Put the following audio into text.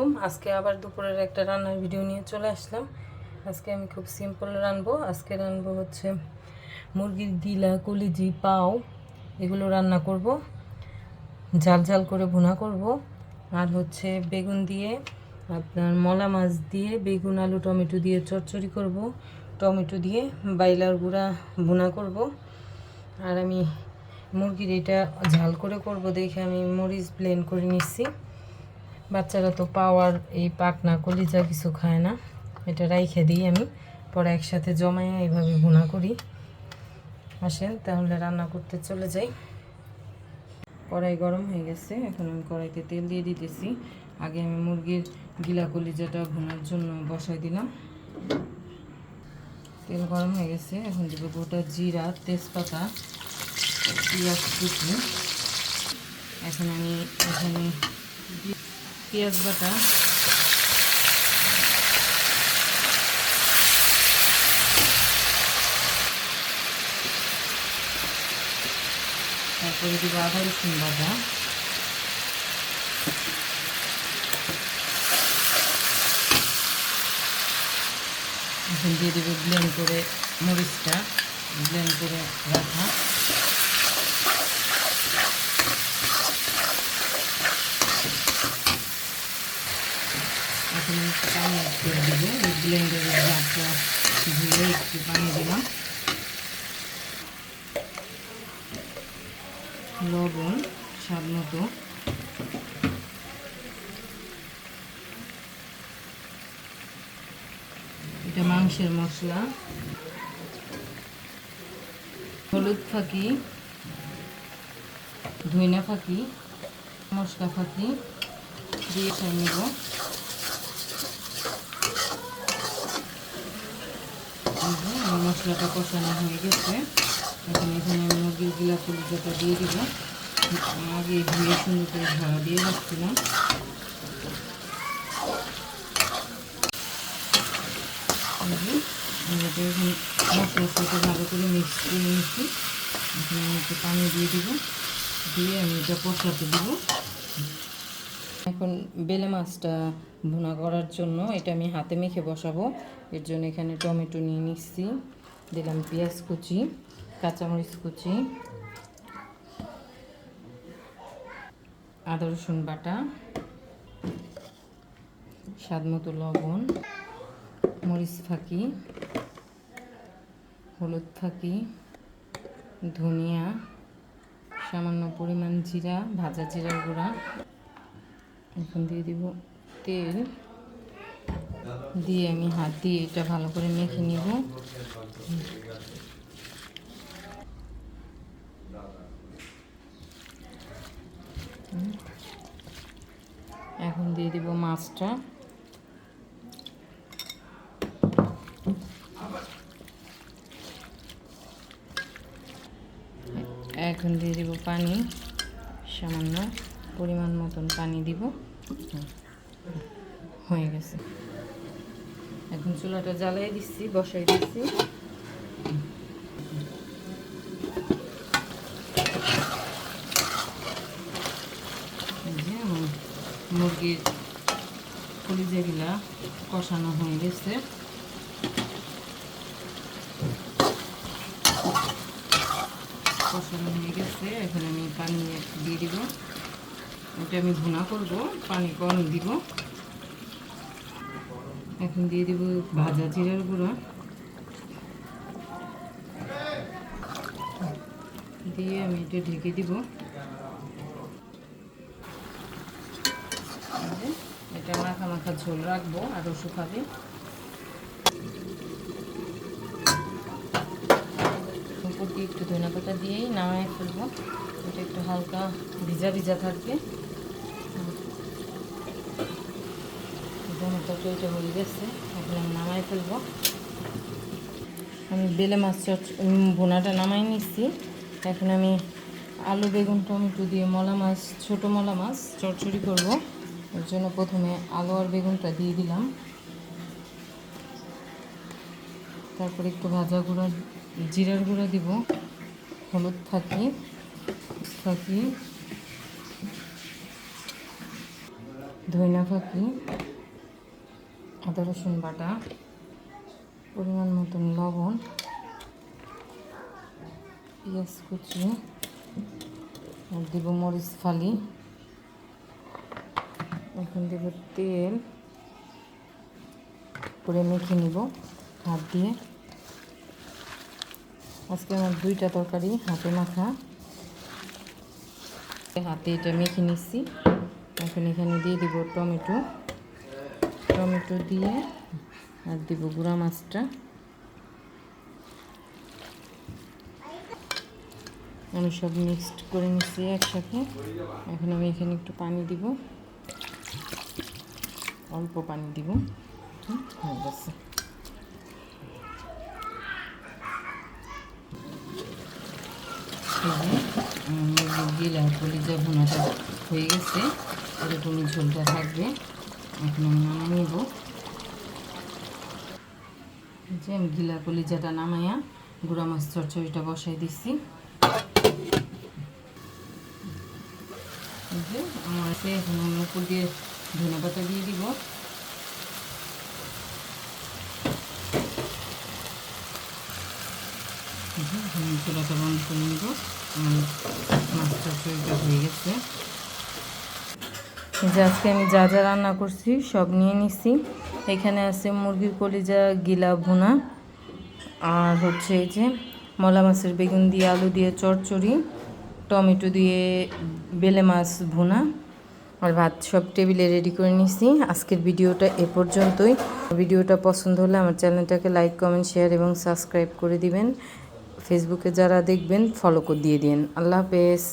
আলাইকুম। আজকে আবার দুপুরের একটা রান্নার ভিডিও নিয়ে চলে আসলাম। আজকে আমি খুব সিম্পল রানবো। আজকে রানবো হচ্ছে মুরগির গিলা, কলিজি, পাও, এগুলো রান্না করব। ঝাল ঝাল করে ভুনা করব। আর হচ্ছে বেগুন দিয়ে, আপনার মলা মাছ দিয়ে, বেগুন, আলু, টমেটো দিয়ে চচ্চড়ি করব। টমেটো দিয়ে বাইলার গুঁড়া ভুনা করব। আর আমি মুরগির এটা ঝাল করে করব দেখে আমি মরিচ ব্লেন্ড করে নিচ্ছি। বাচ্চারা তো পাওয়ার এই পাকনা কলিজা কিছু খায় না। এটা রাইখে দিই আমি। পরে একসাথে জমাই এইভাবে ভুনা করি। আসেন, তাহলে রান্না করতে চলে যাই। কড়াই গরম হয়ে গেছে। এখন আমি কড়াইতে তেল দিয়ে দিতেছি। আগে আমি মুরগির গিলা কলিজাটা ভুনার জন্য বসাই দিলাম। তেল গরম হয়ে গেছে। এখন দেবো গোটা জিরা, তেজপাতা, পেঁয়াজ কুচি। এখন আমি এখানে পেঁয়াজ বাটা। তারপরে দিব আদা রসুন বাটা। এখন দিয়ে দেবো ব্লেন্ড করে মরিচটা। ব্লেন্ড করে রাখা। এখন আমি পানি করে দেবো। ওই ব্লেন্ডারের ধুয়ে একটু পানি দিলাম। লবণ, স্বাদ মতো। এটা মাংসের মশলা। হলুদ ফাঁকি, ধইনা ফাঁকি, মশলা ফাঁকি দিয়ে খাই নেব। আমার মশলাটা কষানো হয়ে গেছে। এখন এখানে আমি মুরগির গিলা দিয়ে দিব। আগে ধুয়ে সুন্দর করে ঝাড়া দিয়ে রাখছিলাম ভালো করে মিক্স করে নিচ্ছি। এখন আমি একটু পানি দিয়ে দিব। দিয়ে আমি এটা কষাতে দিব। এখন বেলে মাছটা ভুনা করার জন্য এটা আমি হাতে মেখে বসাবো। এর জন্য এখানে টমেটো নিয়ে নিচ্ছি। দিলাম পেঁয়াজ কুচি, কাঁচামরিচ কুচি, আদা, রসুন বাটা, স্বাদ মতো লবণ, মরিচ ফাঁকি, হলুদ ফাঁকি, ধনিয়া, সামান্য পরিমাণ জিরা, ভাজা জিরার গুঁড়া। এখন দিয়ে দিব তেল। দিয়ে আমি হাত দিয়ে এটা ভালো করে মেখে নিব। এখন দিয়ে দিব মাছটা। এখন দিয়ে দিব পানি। সামান্য পরিমাণ মতন পানি দিব। হয়ে গেছে। এখন চুলাটা জ্বালাই দিচ্ছি বসাই দিচ্ছি। মুরগির কলিজাগুলা কষানো হয়ে গেছে। কষানো হয়ে গেছে, এখন আমি পানি দিয়ে দিব। ওটা আমি ভুনা করব, পানি কম দিব। এখন দিয়ে দিব ভাজা জিরার গুঁড়া। দিয়ে আমি এটা ঢেকে দিব। এটা মাখা মাখা ঝোল রাখব আরও শুকাবে একটু ধনে পাতা দিয়েই নামায় ফেলব। এটা একটু হালকা ভিজা ভিজা থাকবে। হয়ে গেছে, এখন আমি নামায় ফেলব। আমি বেলে মাছ চট ভুনাটা নামাই নিচ্ছি এখন আমি আলু, বেগুন, টমেটো দিয়ে মলা মাছ, ছোটো মলা মাছ চটচড়ি করব। এর জন্য প্রথমে আলু আর বেগুনটা দিয়ে দিলাম। তারপরে একটু ভাজা গুঁড়া, জিরার গুঁড়া দিব। হলুদ ফাঁকি ফাঁকি ধইনা ফাঁকি। আদা রসুন বাটা, পরিমাণ মতন লবণ, পেঁয়াজ কুচি দিব মরিচ ফালি। এখন দেব তেল। করে মেখে নিব, হাত দিয়ে। আজকে আমার দুইটা তরকারি হাতে মাখা। হাতে এটা মেখে নিচ্ছি। এখন এখানে দিয়ে দিব টমেটো। টমেটো দিয়ে আর দিব গুঁড়া মাছটা। আমি সব মিক্সড করে নিচ্ছি একসাথে। এখন আমি এখানে একটু পানি দিব। অল্প পানি দিব। হয়ে গেছে গিলা কলিজা ভুনাটা হয়ে গেছে, এরকমই ঝোলটা থাকবে। এখন আমি যে আমি গিলা কলিজাটা নামাইয়া গুঁড়া মাছ চচ্চড়িটা বসাই দিচ্ছি আমার আছে, এখন উপর দিয়ে ধনে পাতা দিয়ে দিব। চুলাটা বন্ধ করে নিব। আমার মাছ চচ্চড়িটা হয়ে গেছে। যে আজকে আমি যা যা রান্না করছি, সব নিয়ে নিছি। এখানে আছে মুরগির কলিজা, গিলা ভুনা, আর হচ্ছে এই যে মলা মাছের বেগুন দিয়ে, আলু দিয়ে চচ্চড়ি টমেটো দিয়ে বেলে মাছ ভুনা, আর ভাত সব টেবিলে রেডি করে নিছি। আজকের ভিডিওটা এ পর্যন্তই। ভিডিওটা পছন্দ হলে আমার চ্যানেলটাকে লাইক, কমেন্ট, শেয়ার এবং সাবস্ক্রাইব করে দিবেন। ফেসবুকে যারা দেখবেন ফলো করে দিয়ে দিন আল্লাহ হাফেজ।